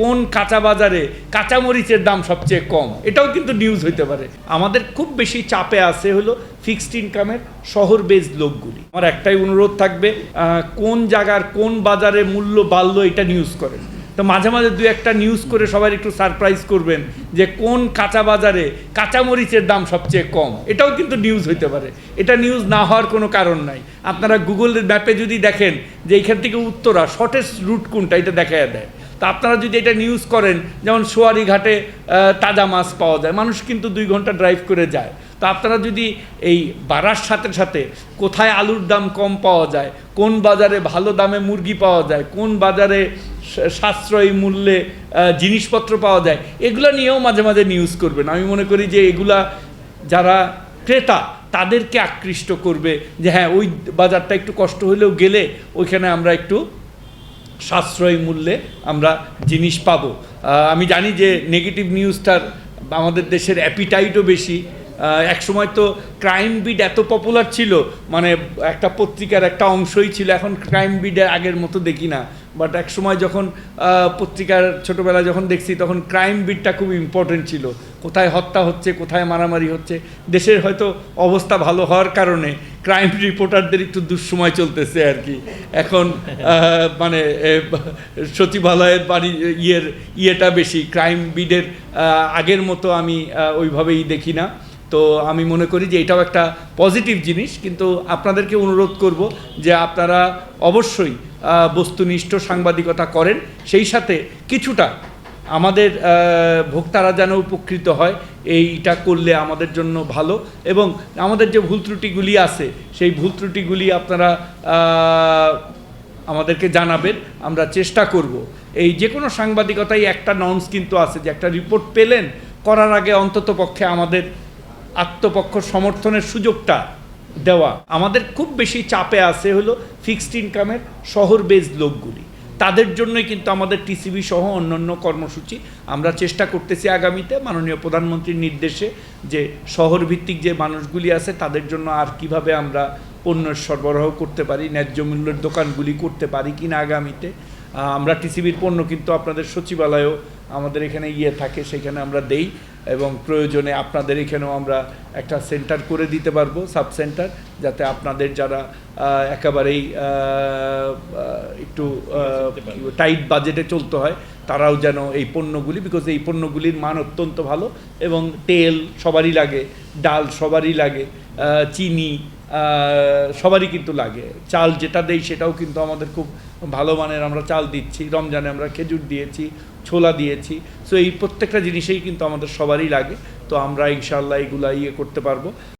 কোন কাঁচা বাজারে কাঁচামরিচের দাম সবচেয়ে কম? এটাও কিন্তু নিউজ হইতে পারে। আমাদের খুব বেশি চাপে আছে হলো ফিক্সড ইনকামের শহর বেসড লোকগুলি। আমার একটাই অনুরোধ থাকবে কোন জায়গার কোন বাজারে মূল্য বাড়লো এটা নিউজ করেন। তো মাঝে মাঝে দু একটা নিউজ করে সবাই একটু সারপ্রাইজ করবেন যে কোন কাঁচা বাজারে কাঁচামরিচের দাম সবচেয়ে কম। এটাও কিন্তু নিউজ হইতে পারে। এটা নিউজ না হওয়ার কোনো কারণ নাই। আপনারা গুগল ম্যাপে যদি দেখেন যে এইখান থেকে উত্তরা শর্টেস্ট রুট কোনটা, এটা দেখা দেয়। তা আপনারা যদি এটা নিউজ করেন, যেমন সোয়ারি ঘাটে তাজা মাছ পাওয়া যায়, মানুষ কিন্তু দুই ঘণ্টা ড্রাইভ করে যায়। তো আপনারা যদি এই বাড়ার সাথে সাথে কোথায় আলুর দাম কম পাওয়া যায়, কোন বাজারে ভালো দামে মুরগি পাওয়া যায়, কোন বাজারে সাশ্রয়ী মূল্যে জিনিসপত্র পাওয়া যায়, এগুলো নিয়েও মাঝে মাঝে নিউজ করবেন। আমি মনে করি যে এগুলা যারা ক্রেতা, তাদেরকে আকৃষ্ট করবে যে হ্যাঁ ওই বাজারটা একটু কষ্ট হলেও গেলে ওইখানে আমরা একটু সাশ্রয়ী মূল্যে আমরা জিনিস পাবো। আমি জানি যে নেগেটিভ নিউজটার আমাদের দেশের অ্যাপিটাইটও বেশি। এক সময় তো ক্রাইম বিড এত পপুলার ছিল মানে একটা পত্রিকার একটা অংশই ছিল, এখন ক্রাইম বিডের আগের মতো দেখি না। বাট এক সময় যখন পত্রিকার ছোটোবেলায় যখন দেখছি, তখন ক্রাইম বিডটা খুব ইম্পর্টেন্ট ছিল। কোথায় হত্যা হচ্ছে, কোথায় মারামারি হচ্ছে, দেশের হয়তো অবস্থা ভালো হওয়ার কারণে ক্রাইম রিপোর্টারদের একটু দুঃসময় চলতেছে আর কি। এখন মানে সচিবালয়ের বাড়ি, ইয়ের, ইয়েটা বেশি ক্রাইম বিডের আগের মতো আমি ওইভাবেই দেখি না। তো আমি মনে করি যে এটাও একটা পজিটিভ জিনিস, কিন্তু আপনাদেরকে অনুরোধ করব যে আপনারা অবশ্যই বস্তুনিষ্ঠ সাংবাদিকতা করেন। সেই সাথে কিছুটা আমাদের ভোক্তারা যেন উপকৃত হয়, এইটা করলে আমাদের জন্য ভালো। এবং আমাদের যে ভুল ত্রুটিগুলি আছে, সেই ভুল ত্রুটিগুলি আপনারা আমাদেরকে জানাবেন। আমরা চেষ্টা করব। এই যে কোনো সাংবাদিকতাই একটা নর্মস কিন্তু আছে, যে একটা রিপোর্ট পেলেন, করার আগে অন্তত পক্ষে আমাদের আত্মপক্ষ সমর্থনের সুযোগটা দেওয়া। আমাদের খুব বেশি চাপে আছে হলো ফিক্সড ইনকামের শহর বেসড লোকগুলি। তাদের জন্যই কিন্তু আমাদের টিসিবি সহ অন্যান্য কর্মসূচি আমরা চেষ্টা করতেছি আগামীতে। মাননীয় প্রধানমন্ত্রীর নির্দেশে যে শহর ভিত্তিক যে মানুষগুলি আছে, তাদের জন্য আর কীভাবে আমরা পণ্য সরবরাহ করতে পারি, ন্যায্য মূল্যের দোকানগুলি করতে পারি কিনা আগামীতে। আমরা টিসিবির পণ্য কিন্তু আপনাদের সচিবালয়েও আমাদের এখানে ইয়ে থাকে, সেখানে আমরা দেই এবং প্রয়োজনে আপনাদের এখানেও আমরা একটা সেন্টার করে দিতে পারব, সাব সেন্টার, যাতে আপনাদের যারা একেবারেই একটু টাইট বাজেটে চলতে হয়, তারাও যেন এই পণ্যগুলি বিকজ এই পণ্যগুলির মান অত্যন্ত ভালো এবং তেল সবারই লাগে, ডাল সবারই লাগে চিনি সবারই কিন্তু লাগে। চাল যেটা দেই সেটাও কিন্তু আমাদের খুব ভালো মানের আমরা চাল দিচ্ছি। রমজানে আমরা খেজুর দিয়েছি, ছোলা দিয়েছি। সো এই প্রত্যেকটা জিনিসেই কিন্তু আমাদের সবারই লাগে। তো আমরা ইনশাল্লাহ এগুলা ইয়ে করতে পারব।